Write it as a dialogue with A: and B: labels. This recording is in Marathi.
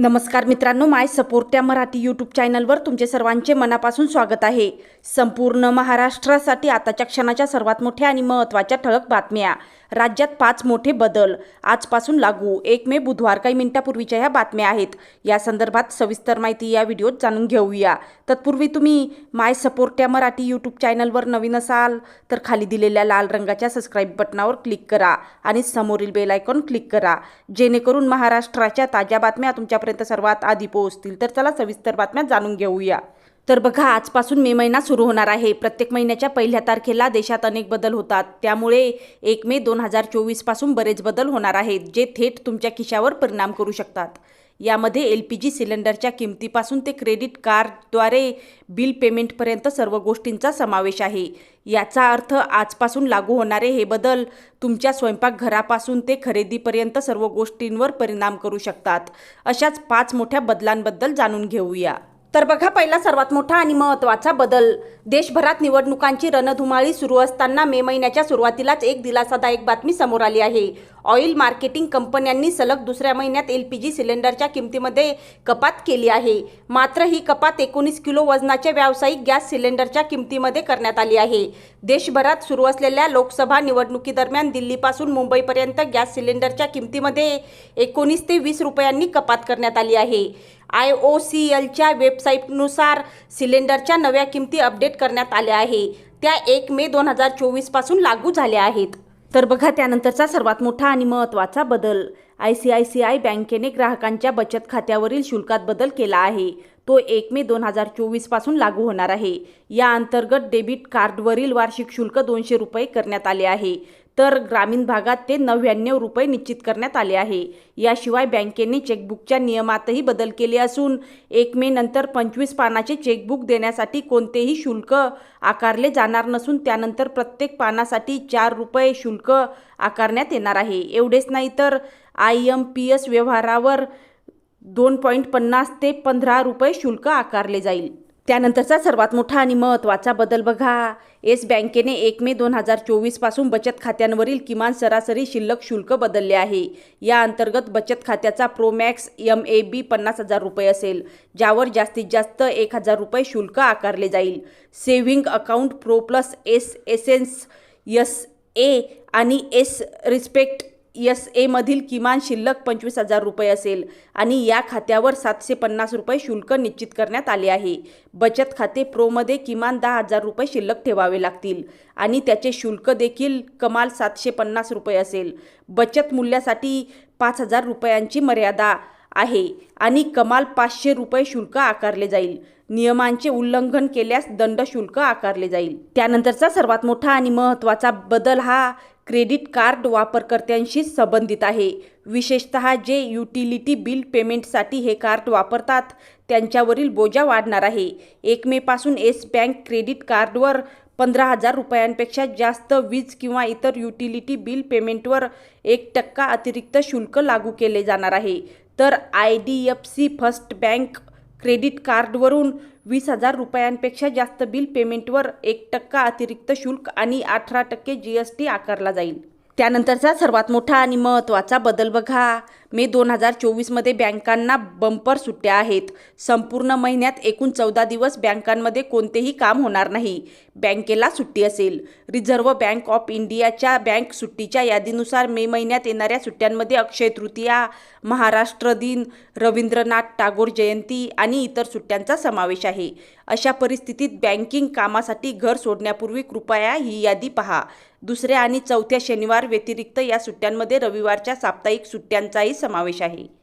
A: नमस्कार मित्रांनो माय सपोर्ट या मराठी यूट्यूब चॅनलवर तुमचे सर्वांचे मनापासून स्वागत आहे. संपूर्ण महाराष्ट्रासाठी आताच्या क्षणाच्या सर्वात मोठ्या आणि महत्त्वाच्या ठळक बातम्या. राज्यात पाच मोठे बदल. आजपासून लागू. एक मे बुधवार काही मिनिटापूर्वीच्या ह्या बातम्या आहेत. या संदर्भात सविस्तर माहिती या व्हिडिओत जाणून घेऊया. तत्पूर्वी तुम्ही माय सपोर्ट या मराठी यूट्यूब चॅनलवर नवीन असाल तर खाली दिलेल्या लाल रंगाच्या सबस्क्राईब बटनावर क्लिक करा आणि समोरील बेल आयकॉन क्लिक करा. जेणेकरून महाराष्ट्राच्या ताज्या बातम्या तुमच्या पर्यंत सर्वात आधी पोहोचतील. तर चला सविस्तर बातम्या जाणून घेऊया. तर बघा आजपासून मे महिना सुरू होणार आहे. प्रत्येक महिन्याच्या पहिल्या तारखेला देशात अनेक बदल होतात. त्यामुळे एक मे दोन हजार चोवीसपासून बरेच बदल होणार आहेत जे थेट तुमच्या खिशावर परिणाम करू शकतात. यामध्ये एल पी जी सिलेंडरच्या किमतीपासून ते क्रेडिट कार्डद्वारे बिल पेमेंटपर्यंत सर्व गोष्टींचा समावेश आहे. याचा अर्थ आजपासून लागू होणारे हे बदल तुमच्या स्वयंपाकघरापासून ते खरेदीपर्यंत सर्व गोष्टींवर परिणाम करू शकतात. अशाच पाच मोठ्या बदलांबद्दल जाणून घेऊया. तर बघा पहिला सर्वात मोठा आणि महत्त्वाचा बदल. देशभरात निवडणुकांची रणधुमाळी सुरू असताना मे महिन्याच्या सुरुवातीलाच एक दिलासादायक बातमी समोर आली आहे. ऑइल मार्केटिंग कंपन्यांनी सलग दुसऱ्या महिन्यात एल पी जी सिलेंडरच्या किमतीमध्ये कपात केली आहे. मात्र ही कपात एकोणीस किलो वजनाच्या व्यावसायिक गॅस सिलेंडरच्या किमतीमध्ये करण्यात आली आहे. देशभरात सुरू असलेल्या लोकसभा निवडणुकीदरम्यान दिल्लीपासून मुंबईपर्यंत गॅस सिलेंडरच्या किमतीमध्ये एकोणीस ते वीस रुपयांनी कपात करण्यात आली आहे. आय ओ सी एलच्या वेबसाईटनुसार सिलेंडरच्या नव्या किमती अपडेट करण्यात आल्या आहे. त्या एक मे दोन हजार चोवीसपासून लागू झाल्या आहेत. तर बघा त्यानंतरचा सर्वात मोठा आणि महत्त्वाचा बदल. I C I C I बँकेने ग्राहकांच्या बचत खात्यावरील शुल्कात बदल केला आहे. तो एक मे दोन हजार चोवीसपासून लागू होणार आहे. या अंतर्गत डेबिट कार्डवरील वार्षिक शुल्क दोनशे रुपये करण्यात आले आहे. तर ग्रामीण भागात ते नव्याण्णव रुपये निश्चित करण्यात आले आहे. याशिवाय बँकेने चेकबुकच्या नियमातही बदल केले असून एक मे नंतर पंचवीस पानाचे चेकबुक देण्यासाठी कोणतेही शुल्क आकारले जाणार नसून त्यानंतर प्रत्येक पानासाठी चार रुपये शुल्क आकारण्यात येणार आहे. एवढेच नाही तर आय एम पी एस व्यवहारावर दोन पॉईंट पन्नास ते पंधरा रुपये शुल्क आकारले जाईल. त्यानंतरचा सर्वात मोठा आणि महत्त्वाचा बदल बघा. येस बँकेने एक मे दोन हजार चोवीसपासून बचत खात्यांवरील किमान सरासरी शिल्लक शुल्क बदलले आहे. या अंतर्गत बचत खात्याचा प्रोमॅक्स एम ए बी पन्नास हजार रुपये असेल ज्यावर जास्तीत जास्त एक हजार रुपये शुल्क आकारले जाईल. Saving account pro plus S essence yes ए आणि एस रिस्पेक्ट एस एमधील किमान शिल्लक पंचवीस हजार रुपये असेल आणि या खात्यावर सातशे पन्नास रुपये शुल्क निश्चित करण्यात आले आहे. बचत खाते प्रोमध्ये किमान दहा हजार रुपये शिल्लक ठेवावे लागतील आणि त्याचे शुल्क देखील कमाल सातशे पन्नास रुपये असेल. बचत मूल्यासाठी पाच हजार रुपयांची मर्यादा आहे आणि कमाल पाचशे रुपये शुल्क आकारले जाईल. नियमांचे उल्लंघन केल्यास दंड शुल्क आकारले जाईल. त्यानंतरचा सर्वात मोठा आणि महत्त्वाचा बदल हा क्रेडिट कार्ड वापरकर्त्यांशी संबंधित आहे. विशेषतः जे युटिलिटी बिल पेमेंटसाठी हे कार्ड वापरतात त्यांच्यावरील बोजा वाढणार आहे. एक मेपासून येस बँक क्रेडिट कार्डवर पंधरा हजार रुपयांपेक्षा जास्त वीज किंवा इतर युटिलिटी बिल पेमेंटवर एक टक्का अतिरिक्त शुल्क लागू केले जाणार आहे. तर I D F C first bank credit कार्डवरून वीस हजार रुपयांपेक्षा जास्त बिल पेमेंटवर एक टक्का अतिरिक्त शुल्क आणि अठरा टक्के जी एस टी आकारला जाईल. त्यानंतरचा सर्वात मोठा आणि महत्त्वाचा बदल बघा. मे दोन हजार चोवीसमध्ये बँकांना बंपर सुट्ट्या आहेत. संपूर्ण महिन्यात एकूण चौदा दिवस बँकांमध्ये कोणतेही काम होणार नाही. बँकेला सुट्टी असेल. रिझर्व्ह बँक ऑफ इंडियाच्या बँक सुट्टीच्या यादीनुसार मे महिन्यात येणाऱ्या सुट्ट्यांमध्ये अक्षय तृतीया महाराष्ट्र दिन रवींद्रनाथ टागोर जयंती आणि इतर सुट्ट्यांचा समावेश आहे. अशा परिस्थितीत बँकिंग कामासाठी घर सोडण्यापूर्वी कृपया ही यादी पहा. दुसऱ्या आणि चौथ्या शनिवार व्यतिरिक्त या सुट्ट्यांमध्ये रविवारच्या साप्ताहिक सुट्ट्यांचाही समावेश आहे.